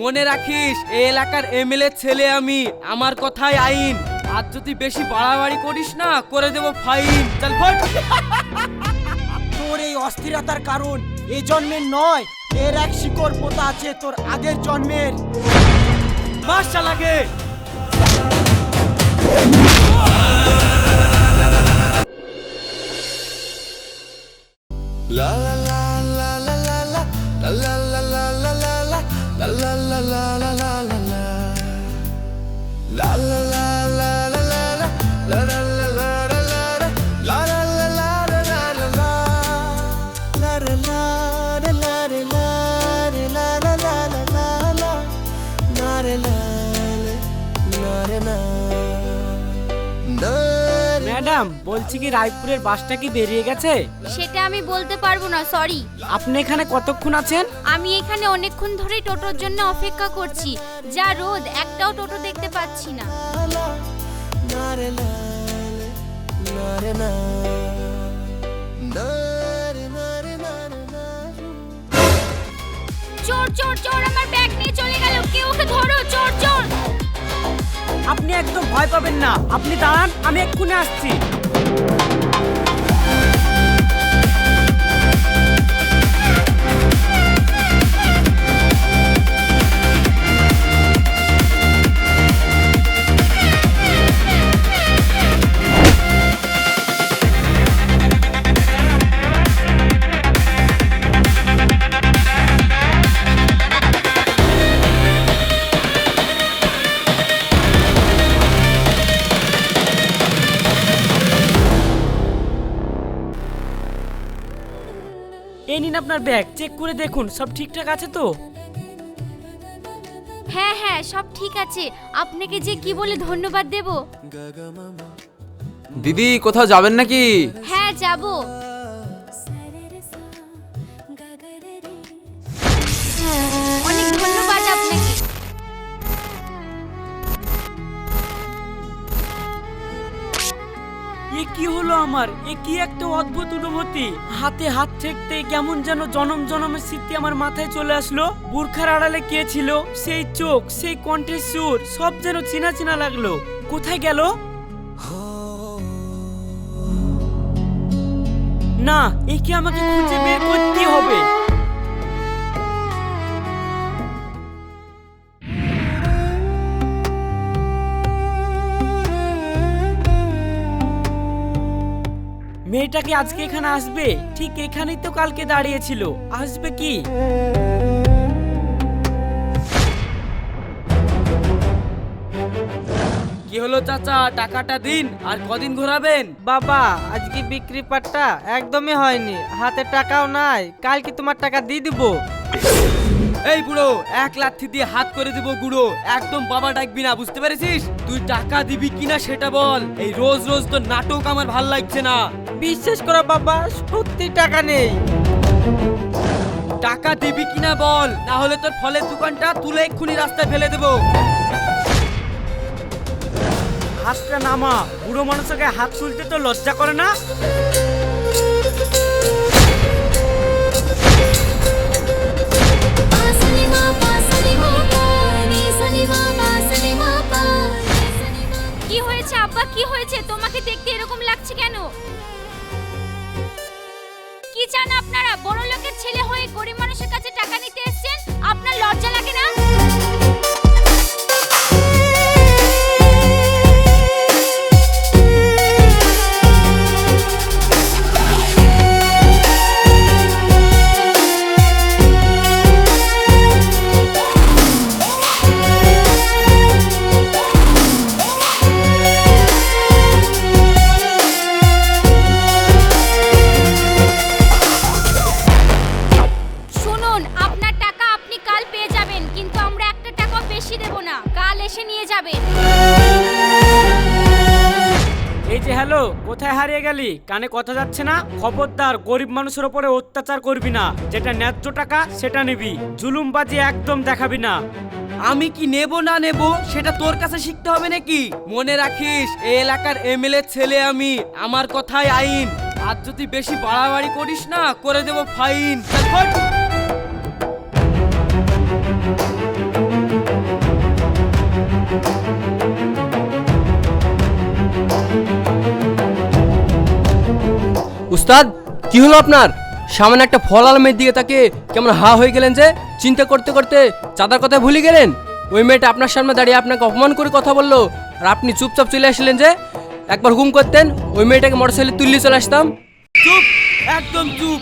মনে রাখিস এই এলাকার এমএলএ ছেলে আমি। আমার কথাই আইন। আর যদি বেশি বাড়াবাড়ি করিস না করে দেবো ফাইন। চল তোর এই অস্থিরতার কারণ এই জন্মের নয় এর এক শিকড় পোতা আছে তোর আগের জন্মের। বাস চালাকে ম্যাডাম বলছি কি রায়পুরের বাসটা কি বেরিয়ে গেছে? সেটা আমি বলতে পারব না সরি। আপনি এখানে কতক্ষণ আছেন? আমি এখানে অনেকক্ষণ ধরেই টোটোর জন্য অপেক্ষা করছি। যা রোদ একটাও টোটো দেখতে পাচ্ছি না। চোর চোর চোর আমার ব্যাগ নিয়ে চলে গেল। কেউ ওকে ধরো। আপনি একদম ভয় পাবেন না। আপনি দাঁড়ান আমি এক্ষুনি আসছি। আপনার ব্যাগ? চেক করে দেখুন সব ঠিকঠাক আছে তো? হ্যাঁ হ্যাঁ সব ঠিক আছে। আপনাকে যে কি বলে ধন্যবাদ দেব। দিদি কোথাও যাবেন নাকি? হ্যাঁ যাব। আমার, এ কি একটা অদ্ভুত অনুভূতি? হাতে হাত ঠেকতে কেমন যেন জনম জনমের স্মৃতি আমার মাথায় চলে আসলো। বুরখার আড়ালে কে ছিল? সেই চোখ, সেই কণ্ঠের সুর, সব যেন চেনা চিনা লাগল। কোথায় গেল? না একে আমাকে খুঁজে বের করতে হবে? মেয়েটাকে আজকে এখানে আসবে? ঠিক এখানেই তো কালকে দাঁড়িয়েছিল। আসবে কি? কি হলো চাচা? টাকাটা দিন আর কদিন ঘোরাবেন? বাবা আজকে বিক্রি পাটটা একদমই হয়নি। হাতে টাকাও নাই কালকে তোমার টাকা দিয়ে দিব। এই বুড়ো এক লাথি দিয়ে হাত করে দিব গুড়ো। একদম বাবা ডাকবি না বুঝতে পেরেছিস? তুই টাকা দিবি কিনা সেটা বল। এই রোজ রোজ তো নাটক আমার ভালো লাগছে না। বিশ্বাস করো বাবা সত্যি টাকা নেই। টাকা দিবি কিনা বল না হলে তোর ফলের দোকানটা তুলে এক্ষুনি রাস্তায় ফেলে দেবো। হাতটা নামা বুড়ো মানুষকে হাত তুলতে তো লজ্জা করে না? হ্যালো, কোথায় হারিয়ে গেলি? কানে কথা যাচ্ছে না। খবরদার, গরিব মানুষের ওপরে অত্যাচার করবি না। যেটা ন্যায্য টাকা, সেটা নিবি। জুলুমবাজি একদম দেখাবি না। আমি কি নেব না নেব, সেটা তোর কাছে শিখতে হবে নাকি? মনে রাখিস এই এলাকার এমএলএ ছেলে আমি। আমার কথাই আইন। আর যদি বেশি বাড়াবাড়ি করিস না, করে দেবো ফাইন। উস্তাদ কি হলো আপনার? সামনে একটা ফল আলমের দিকে তাকে কেমন হা হয়ে গেলেন যে? চিন্তা করতে করতে চাঁদার কথা ভুলে গেলেন? ওই মেয়েটা আপনার সামনে দাঁড়িয়ে আপনাকে অপমান করে কথা বলল আর আপনি চুপচাপ চলে আসলেন যে? একবার হুকুম করতেন ওই মেয়েটাকে মোটরসাইকেলে তুললে চলে আসতাম। চুপ একদম চুপ।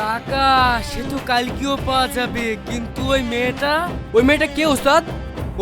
টাকা সে তো কালকেও পাওয়া যাবে কিন্তু ওই মেয়েটা? ওই মেয়েটা কে উস্তাদ?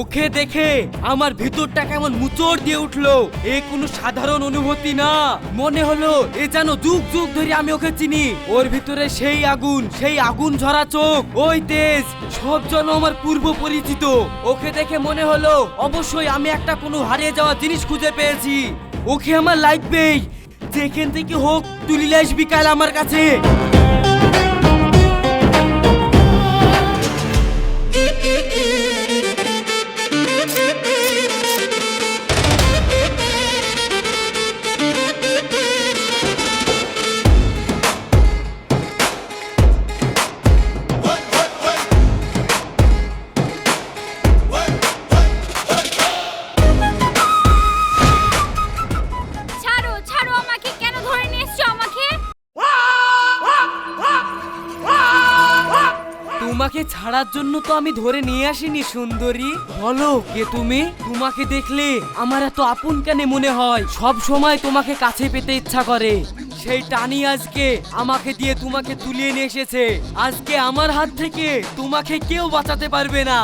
ওকে দেখে আমার ভিতরটা কেমন মুচড় দিয়ে উঠল। এ কোনো সাধারণ অনুভূতি না। মনে হলো এ যেন যুগ যুগ ধরে আমি ওকে চিনি। ওর ভিতরে সেই আগুন সেই আগুন ঝরা চোখ, ওই তেজ, সব যেন আমার পূর্ব পরিচিত। ওকে দেখে মনে হলো অবশ্যই আমি একটা কোনো হারিয়ে যাওয়া জিনিস খুঁজে পেয়েছি। ওকে আমার লাগবেই যেখান থেকে হোক তুলিলে আসবি কাল আমার কাছে। ছাড়ার জন্য তো আমি ধরে নিয়ে আসিনি সুন্দরী। বলো কে তুমি? তোমাকে দেখলে আমার এত আপন কেন মনে হয়? সব সময় তোমাকে কাছে পেতে ইচ্ছা করে। সেই টানি আজকে আমাকে দিয়ে তোমাকে তুলিয়ে নিয়ে এসেছে। আজকে আমার হাত থেকে তোমাকে কেউ বাঁচাতে পারবে না।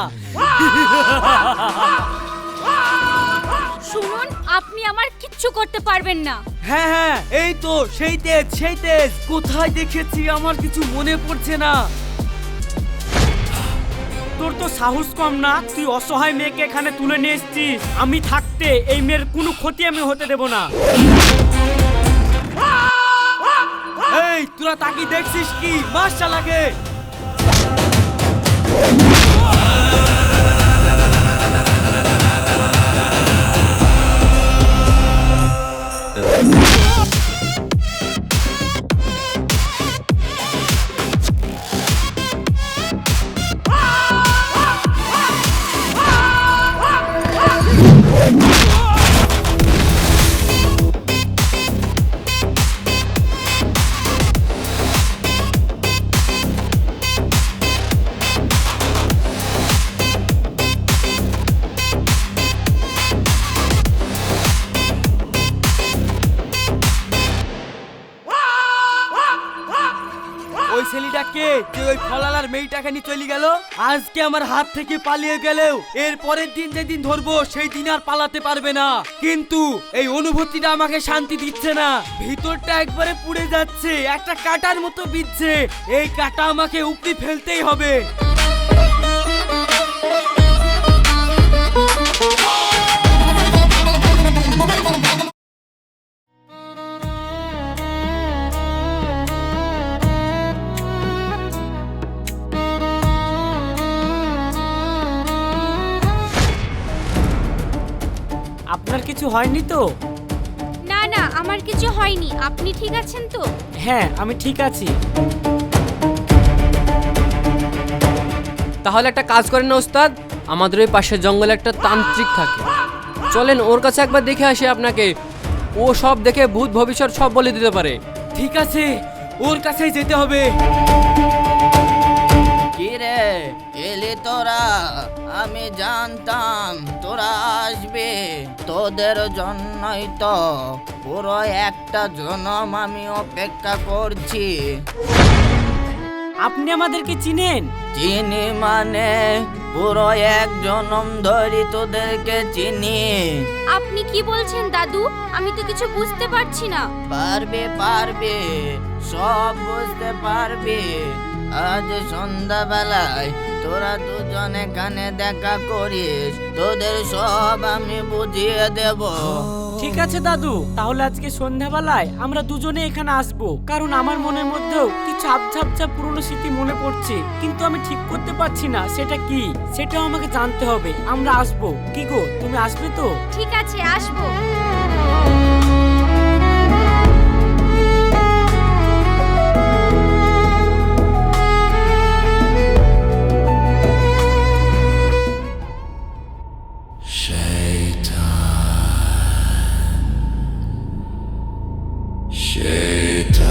শুনুন আপনি আমার কিচ্ছু করতে পারবেন না। হ্যাঁ হ্যাঁ এই তো সেই তেজ সেই তেজ। কোথায় দেখেছি আমার কিছু মনে পড়ছে না। তোর তো সাহস কম না? তুই অসহায় মেয়েকে এখানে তুলে নিয়ে এসছিস। আমি থাকতে এই মেয়ের কোনো ক্ষতি আমি হতে দেব না। এই, তোরা তাকি দেখছিস কি? মাস লাগে ওই নিয়ে চলে গেল। আজকে আমার হাত থেকে পালিয়ে গেলেও এর পরের দিন যেদিন ধরবো, সেই দিন আর পালাতে পারবে না। কিন্তু এই অনুভূতিটা আমাকে শান্তি দিচ্ছে না। ভিতরটা একবারে পুড়ে যাচ্ছে, একটা কাটার মতো বিচ্ছে এই কাটা আমাকে উপড়ে ফেলতেই হবে। আপনার কিছু হয়নি তো? না না আমার কিছু হয়নি। আপনি ঠিক আছেন তো? হ্যাঁ আমি ঠিক আছি। তাহলে একটা কাজ করেন না ওস্তাদ আমাদের ওই পাশের জঙ্গলে একটা তান্ত্রিক থাকে। চলেন ওর কাছে একবার দেখে আসি আপনাকে। ও সব দেখে ভূত ভবিষ্যৎ সব বলে দিতে পারে। ঠিক আছে ওর কাছেই যেতে হবে। কিরে এলি তোরা আমি জানতাম তোরা আসবে। তোদের জন্যই তো পুরো একটা জনম আমি অপেক্ষা করছি। আপনি আমাদেরকে চিনেন? চিনি মানে পুরো এক জনম ধরি তোদেরকে চিনি। আপনি কি বলছেন দাদু? আমি তো কিছু বুঝতে পারছি না। পারবে পারবে সব বুঝতে পারবে। আজ সন্ধ্যাবেলায় তোরা দুজন এখানে দেখা করিস তোদের সব আমি বুঝিয়ে দেব। ঠিক আছে দাদু তাহলে আজকে সন্ধ্যাবেলায় আমরা দুজনে এখানে আসব কারণ আমার মনের মধ্যেও কিছু আবছা আবছা পুরনো স্মৃতি মনে পড়ছে। কিন্তু আমি ঠিক করতে পারছি না সেটা কি? সেটাও আমাকে জানতে হবে আমরা আসব। কি গো তুমি আসবে তো? ঠিক আছে আসব। Shaitan.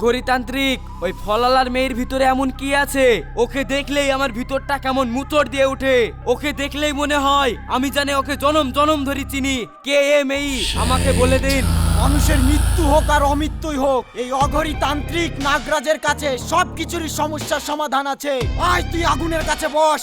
অঘরিতান্ত্রিক ওই ফলালার মেয়ের ভিতরে এমন কি আছে? ওকে দেখলেই আমার ভিতরটা কেমন মুচড় দিয়ে ওঠে। ওকে দেখলেই মনে হয় আমি জানি ওকে জনম জনম ধরি চিনি। কে এ মেয়ে? আমাকে বলে দিন। মানুষের মৃত্যু হোক আর অমৃত্যুই হোক, এই অঘরী তান্ত্রিক নাগরাজের কাছে সব কিছুরই সমস্যার সমাধান আছে। আয় তুই আগুনের কাছে বস।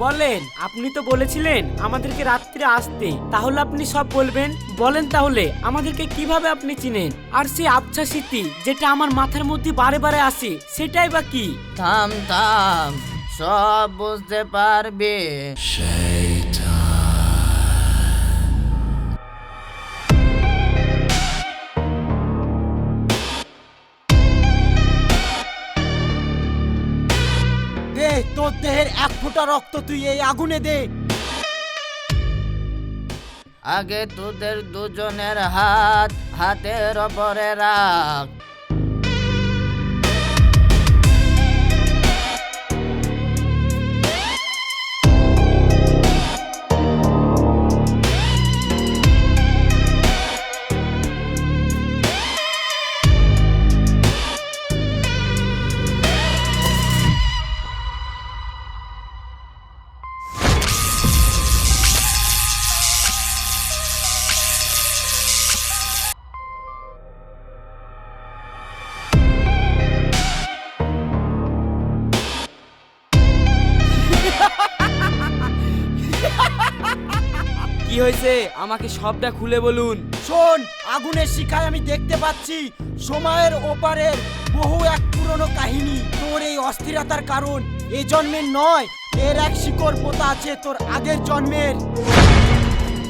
বলেন আপনি তো বলেছিলেন আমাদেরকে রাত্রে আসতে। তাহলে আপনি সব বলবেন? বলেন তাহলে আমাদেরকে কীভাবে আপনি চিনেন? আর সেই আবছা স্মৃতি যেটা আমার মাথার মধ্যে বারে বারে আসে সেটাই বা কি? থাম থাম সব বুঝতে পারবে। এক ফোঁটা রক্ত তুই এই আগুনে দে। আগে তোদের দুজনের হাত হাতের ওপরে রাখ। আমাকে সবটা খুলে বলুন। শোন আগুনের শিখায় আমি দেখতে পাচ্ছি সময়ের ওপারের বহু এক পুরনো কাহিনী। তোর এই অস্থিরতার কারণ এ জন্মের নয় এর এক শিকড় পোতা আছে তোর আগের জন্মের।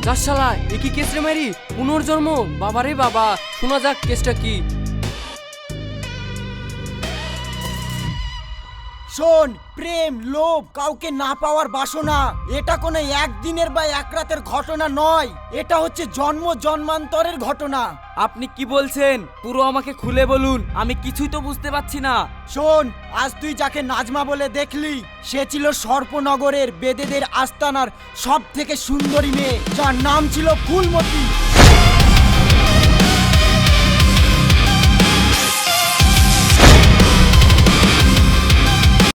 যার শালা এ কি কেস মারি? পুনর্জন্ম? বাবারে বাবা শোনা যাক কেসটা কি। শোন প্রেম লোভ কাউকে না পাওয়ার বাসনা এটা কোনো একদিনের বা এক রাতের ঘটনা নয়। এটা হচ্ছে জন্ম জন্মান্তরের ঘটনা। আপনি কি বলছেন? পুরো আমাকে খুলে বলুন আমি কিছুই তো বুঝতে পারছি না। শোন আজ তুই যাকে নাজমা বলে দেখলি সে ছিল সর্পনগরের বেদেদের আস্তানার সব থেকে সুন্দরী মেয়ে যার নাম ছিল ফুলমতি।